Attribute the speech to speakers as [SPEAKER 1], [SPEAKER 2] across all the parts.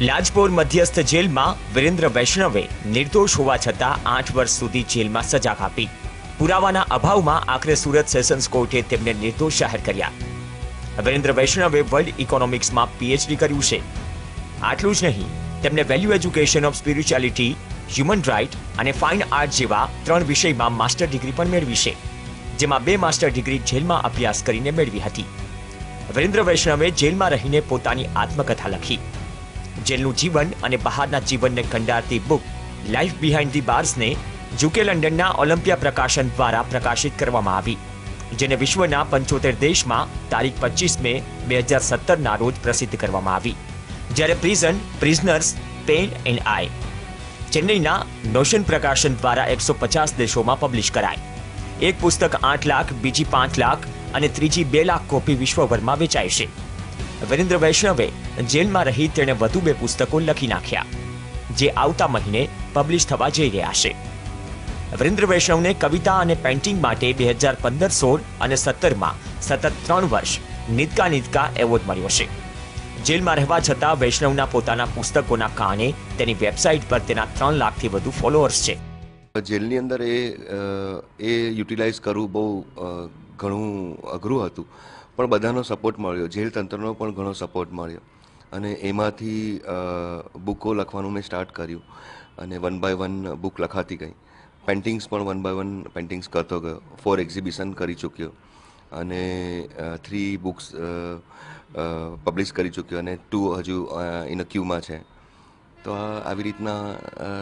[SPEAKER 1] લાજપોર મધ્યસ્થ જેલમાં વિરેન્દ્ર વૈષ્ણવે નિર્દોષ હોવા છતાં આઠ વર્ષ સુધી જેલમાં સજા કાપી. પુરાવાના અભાવમાં આખરે સુરત સેશન્સ કોર્ટે તેમને નિર્દોષ જાહેર કર્યા. વિરેન્દ્ર વૈષ્ણવે વર્લ્ડ ઇકોનોમિક્સમાં પીએચડી કર્યું છે. આટલું જ નહીં, તેમને value education of spirituality, human right અને ફાઇન આર્ટ જેવા ત્રણ વિષયમાં માસ્ટર ડિગ્રી પણ મેળવી છે, જેમાં બે માસ્ટર ડિગ્રી જેલમાં અભ્યાસ કરીને મેળવી હતી. વિરેન્દ્ર વૈષ્ણવે જેલમાં રહીને પોતાની આત્મકથા લખી. જેલનું જીવન અને બહારના જીવનને કંડારતી બુક લાઈફ બિહાઇન્ડ ધી બાર્સને જુકે લંડનના ઓલિમ્પિયા પ્રકાશન દ્વારા પ્રકાશિત કરવામાં આવી, જેને વિશ્વના પંચોતેર દેશમાં તારીખ પચીસ મે બે હજાર સત્તરના રોજ પ્રસિદ્ધ કરવામાં આવી, જ્યારે prison prisoners pen and I ચેન્નઈના notion પ્રકાશન દ્વારા એકસો પચાસ દેશોમાં પબ્લિશ કરાય. એક પુસ્તક આઠ લાખ, બીજી પાંચ લાખ અને ત્રીજી બે લાખ કોપી વિશ્વભરમાં વેચાય છે. વિરેન્દ્ર વૈષ્ણવે જેલમાં રહી તેણે વધુ બે પુસ્તકો લખી નાખ્યા, જે આવતા મહિને પબ્લિશ થવા જઈ રહ્યા છે. વિરેન્દ્ર વૈષ્ણવને કવિતા અને પેઇન્ટિંગ માટે બે હજાર પંદર, સોળ અને સત્તરમાં સતત ત્રણ વર્ષ નિતકા નિતકા એવોર્ડ મળ્યો છે. જેલમાં રહેવા છતાં વૈષ્ણવના પોતાના પુસ્તકોના કારણે તેની વેબસાઇટ પર તેના ત્રણ લાખથી વધુ ફોલોઅર્સ છે.
[SPEAKER 2] જેલની અંદર એ એ યુટિલાઇઝ કરવું બહુ ઘણું અઘરું હતું. પણ બધાનો સપોર્ટ મળ્યો. જેલ તંત્રનો પણ ઘણો સપોર્ટ મળ્યો. અને એમાંથી બુકો લખવાનું મેં સ્ટાર્ટ કર્યું. અને વન બાય વન બુક લખાતી ગઈ. પેન્ટિંગ્સ પણ વન બાય વન પેન્ટિંગ્સ કરતો ગયો. ફોર એક્ઝિબિશન કરી ચૂક્યો. અને થ્રી બુક્સ પબ્લિશ કરી ચૂક્યો. અને ટુ હજુ ઇન ક્યુમાં છે. તો આવી રીતના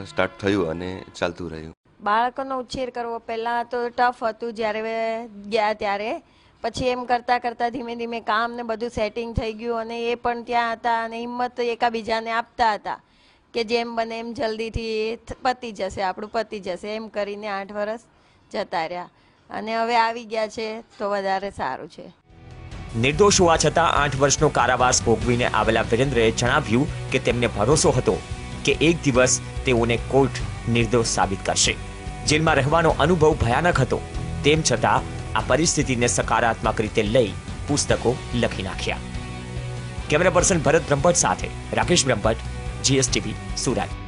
[SPEAKER 2] સ્ટાર્ટ થયું અને ચાલતું રહ્યું.
[SPEAKER 3] બાળકોનો ઉછેર કરવો પહેલાં તો ટફ હતું જ્યારે, ગયા ત્યારે. પછી એમ કરતાં કરતાં ધીમે ધીમે કામ ને બધું સેટિંગ થઈ ગયું અને એ પણ ત્યાં હતા અને હિંમત એકાબીજાને આપતા હતા કે જેમ બને એમ જલ્દીથી પતી જશે, આપણું પતી જશે, એમ કરીને આઠ વર્ષ જતા રહ્યા. અને હવે આવી ગયા છે તો વધારે સારું છે.
[SPEAKER 1] નિર્દોષ હોવા છતાં આઠ વર્ષનો કારાવાસ ભોગવીને આવેલા વિરેન્દ્રએ જણાવ્યું કે તેમને ભરોસો હતો કે એક દિવસ તેઓને કોર્ટ નિર્દોષ સાબિત કરશે. જેલમાં રહેવાનો અનુભવ ભયાનક હતો. તેમ છતાં આ પરિસ્થિતિને સકારાત્મક રીતે લઈ પુસ્તકો લખી નાખ્યા. કેમેરા પર્સન ભરત બ્રહ્મભટ્ટ સાથે રાકેશ બ્રહ્મભટ્ટ, જીએસટીવી, સુરત.